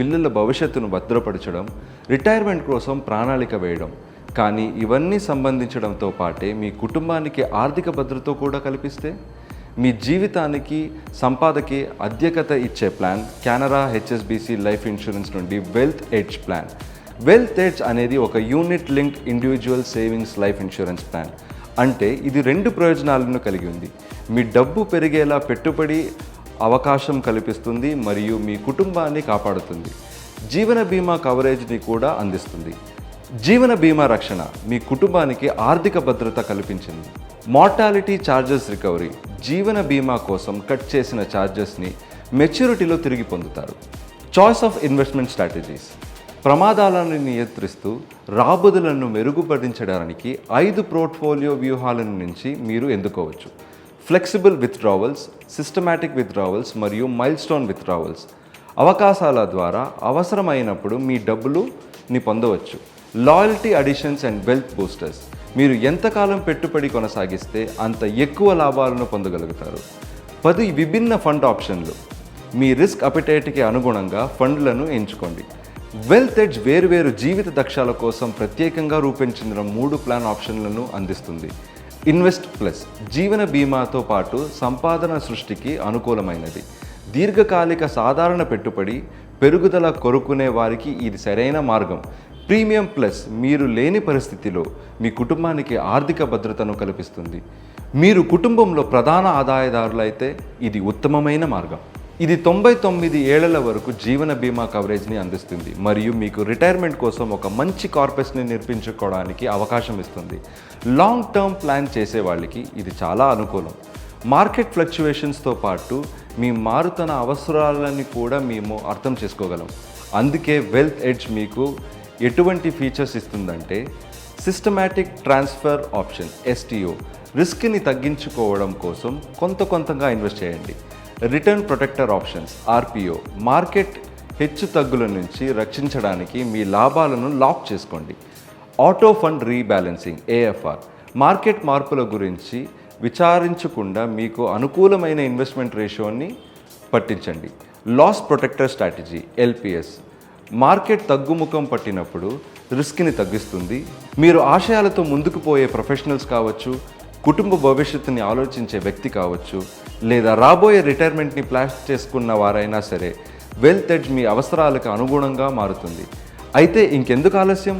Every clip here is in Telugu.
పిల్లల భవిష్యత్తును భద్రపరచడం రిటైర్మెంట్ కోసం ప్రణాళిక వేయడం. కానీ ఇవన్నీ సంబంధించడంతో పాటే మీ కుటుంబానికి ఆర్థిక భద్రత కూడా కల్పిస్తే? మీ జీవితానికి సంపాదకి అధ్యకత ఇచ్చే plan Canara HSBC life insurance నుండి wealth edge plan. Wealth edge అనేది ఒక unit link individual savings life insurance plan. అంటే ఇది రెండు ప్రయోజనాలను కలిగి ఉంది. మీ డబ్బు పెరిగేలా పెట్టుబడి అవకాశం కల్పిస్తుంది మరియు మీ కుటుంబాన్ని కాపాడుతుంది. జీవన బీమా కవరేజ్ని కూడా అందిస్తుంది. జీవన బీమా రక్షణ మీ కుటుంబానికి ఆర్థిక భద్రత కల్పించింది. మార్టాలిటీ ఛార్జెస్ రికవరీ జీవన బీమా కోసం కట్ చేసిన ఛార్జెస్ని మెచ్యూరిటీలో తిరిగి పొందుతారు. చాయిస్ ఆఫ్ ఇన్వెస్ట్మెంట్ స్ట్రాటజీస్ ప్రమాదాలను నియంత్రిస్తూ రాబడులను మెరుగుపడించడానికి ఐదు పోర్ట్ఫోలియో వ్యూహాల నుంచి మీరు ఎందుకోవచ్చు ఫ్లెక్సిబుల్ విత్డ్రావల్స్ సిస్టమాటిక్ విత్డ్రావల్స్ మరియు మైల్ స్టోన్ విత్డ్రావల్స్ అవకాశాల ద్వారా అవసరమైనప్పుడు మీ డబ్బులుని పొందవచ్చు. Loyalty additions and wealth boosters మీరు ఎంతకాలం పెట్టుబడి కొనసాగిస్తే అంత ఎక్కువ లాభాలను పొందగలుగుతారు. పది విభిన్న ఫండ్ ఆప్షన్లు మీ రిస్క్ అపిటైట్కి అనుగుణంగా ఫండ్లను ఎంచుకోండి. వెల్త్ ఎడ్జ్ వేరువేరు జీవిత దక్షాల కోసం ప్రత్యేకంగా రూపొందించిన మూడు ప్లాన్ ఆప్షన్లను అందిస్తుంది. ఇన్వెస్ట్ ప్లస్ జీవన బీమాతో పాటు సంపాదన సృష్టికి అనుకూలమైనది. దీర్ఘకాలిక సాధారణ పెట్టుబడి పెరుగుదల కొరుకునే వారికి ఇది సరైన మార్గం. ప్రీమియం ప్లస్ మీరు లేని పరిస్థితిలో మీ కుటుంబానికి ఆర్థిక భద్రతను కల్పిస్తుంది. మీరు కుటుంబంలో ప్రధాన ఆదాయదారులైతే ఇది ఉత్తమమైన మార్గం. ఇది తొంభై తొమ్మిది ఏళ్ళ వరకు జీవన బీమా కవరేజ్ని అందిస్తుంది మరియు మీకు రిటైర్మెంట్ కోసం ఒక మంచి కార్పస్ని నిర్మించుకోవడానికి అవకాశం ఇస్తుంది. లాంగ్ టర్మ్ ప్లాన్ చేసే వాళ్ళకి ఇది చాలా అనుకూలం. మార్కెట్ ఫ్లక్చువేషన్స్తో పాటు మీ మారుతున్న అవసరాలని కూడా మేము అర్థం చేసుకోగలం. అందుకే వెల్త్ ఎడ్జ్ మీకు ఎటువంటి ఫీచర్స్ ఇస్తుందంటే సిస్టమాటిక్ ట్రాన్స్ఫర్ ఆప్షన్ ఎస్టీఓ రిస్క్ని తగ్గించుకోవడం కోసం కొంత కొంతగా ఇన్వెస్ట్ చేయండి. Return protector options RPO. Market హెచ్చు తగ్గుల నుంచి రక్షించడానికి మీ లాభాలను లాక్ చేసుకోండి. Auto fund rebalancing AFR. Market మార్పుల గురించి విచారించకుండా మీకు అనుకూలమైన ఇన్వెస్ట్మెంట్ రేషియోని పట్టించండి. Loss protector strategy LPS. Market తగ్గుముఖం పట్టినప్పుడు రిస్క్ని తగ్గిస్తుంది. మీరు ఆశయాలతో ముందుకు పోయే ప్రొఫెషనల్స్ కావచ్చు కుటుంబ భవిష్యత్తుని ఆలోచించే వ్యక్తి కావచ్చు లేదా రాబోయే రిటైర్మెంట్ని ప్లాన్ చేసుకున్న వారైనా సరే వెల్త్ ఎడ్జ్ మీ అవసరాలకు అనుగుణంగా మారుతుంది. అయితే ఇంకెందుకు ఆలస్యం?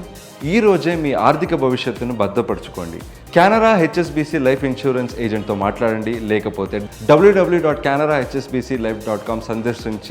ఈ రోజే మీ ఆర్థిక భవిష్యత్తును భద్రపరచుకోండి. కెనరా హెచ్ఎస్బిసి లైఫ్ ఇన్సూరెన్స్ ఏజెంట్తో మాట్లాడండి. లేకపోతే W W dot Canara HSBC life dot com సందర్శించి